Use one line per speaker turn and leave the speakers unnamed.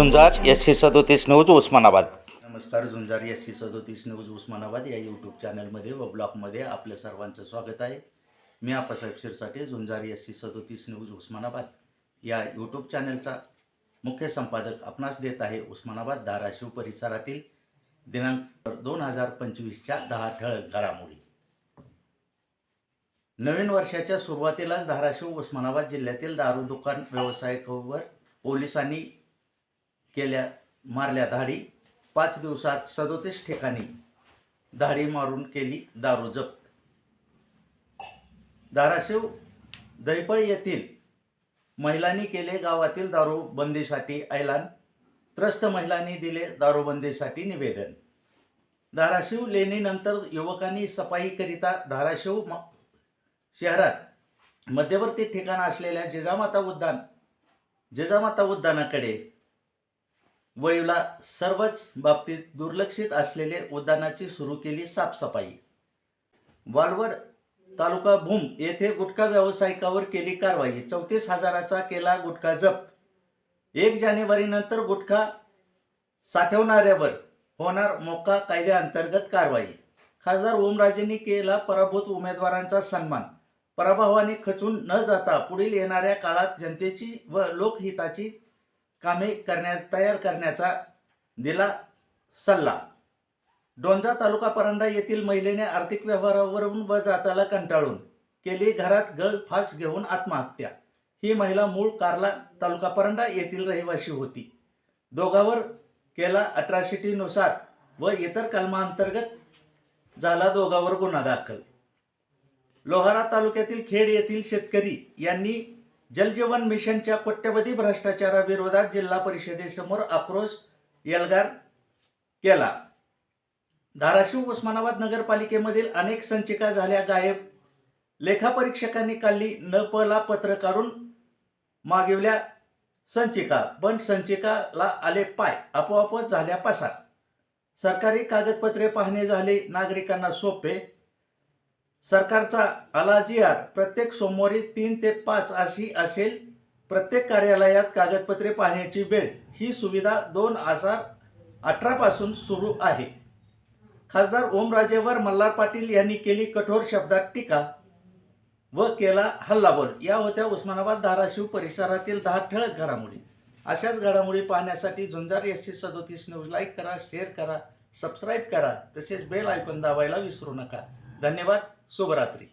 झुंजार एसशे सदोतीस न्यूज उस्मानाबाद.
नमस्कार झुंजार एसशी सदोतीस न्यूज उस्मानाबाद या यूट्यूब चॅनलमध्ये व ब्लॉगमध्ये आपल्या सर्वांचं स्वागत आहे. मी आप्पासाहेब शिरसाटे झुंजार एसशी सदोतीस न्यूज उस्मानाबाद. या यूट्यूब चॅनलचा मुख्य संपादक आपणास देत आहे उस्मानाबाद धाराशिव परिसरातील दिनांक दोन हजार पंचवीसच्या दहा ठळक घडामोडी. नवीन वर्षाच्या सुरुवातीलाच धाराशिव उस्मानाबाद जिल्ह्यातील दारू दुकान व्यवसायावर पोलिसांनी केल्या मारल्या धाडी. पाच दिवसात सदोतीस ठिकाणी धाडी मारून केली दारू जप्त. धाराशिव दैपळ येथील महिलांनी केले गावातील दारूबंदीसाठी ऐलान. त्रस्त महिलांनी दिले दारूबंदीसाठी निवेदन. धाराशिव लेणीनंतर युवकांनी सफाईकरिता धाराशिव म- शहरात मध्यवर्ती ठिकाण असलेल्या जिजामाता उद्यान जिजामाता उद्यानाकडे वळीवला सर्वच बाबतीत दुर्लक्षित असलेले उद्यानाची सुरू केली साफसफाई. वालवड तालुका भूम येथे गुटखा व्यावसायिकावर केली कारवाई. चौतीस हजाराचा केला गुटखा जप्त. एक जानेवारीनंतर गुटखा साठवणाऱ्यावर होणार मोका कायद्याअंतर्गत कारवाई. खासदार ओमराजेंनी केला पराभूत उमेदवारांचा सन्मान. पराभवाने खचून न जाता पुढील येणाऱ्या काळात जनतेची व लोकहिताची कामे करण्या तयार करण्याचा दिला सल्ला. डोंजा तालुका परांडा येथील महिलेने आर्थिक व्यवहारावरून व जाताला कंटाळून केली घरात गळ फास घेऊन आत्महत्या. ही महिला मूळ कार्ला तालुका परंडा येथील रहिवासी होती. दोघावर केला अट्रॅसिटीनुसार व इतर कलमांतर्गत झाला दोघावर गुन्हा दाखल. लोहारा तालुक्यातील खेड येथील शेतकरी यांनी जलजीवन मिशनच्या कोट्यवधी भ्रष्टाचाराविरोधात जिल्हा परिषदेसमोर आक्रोश एल्गार केला. धाराशिव उस्मानाबाद नगरपालिकेमधील अनेक संचिका झाल्या गायब. लेखापरीक्षकांनी काढली न पला पत्र काढून मागवल्या संचिका. पण संचिकाला आले पाय आपोआपच झाल्या पासा सरकारी कागदपत्रे पाहणे झाले नागरिकांना सोपे सरकारचा अलाजी आर प्रत्येक सोमवारी तीन ते पाच अशी असेल. प्रत्येक कार्यालयात कागदपत्रे पाहण्याची वेळ ही सुविधा दोन हजार अठरापासून सुरू आहे. खासदार ओमराजेवर मल्हार पाटील यांनी केली कठोर शब्दात टीका व केला हल्लाबोल. या होत्या उस्मानाबाद धाराशिव परिसरातील दहा ठळक घडामोडी. अशाच घडामोडी पाहण्यासाठी झुंजार एसशे सदोतीस न्यूज लाईक करा शेअर करा सबस्क्राईब करा. तसेच बेल आयकॉन दाबायला विसरू नका. धन्यवाद. शुभरात्री.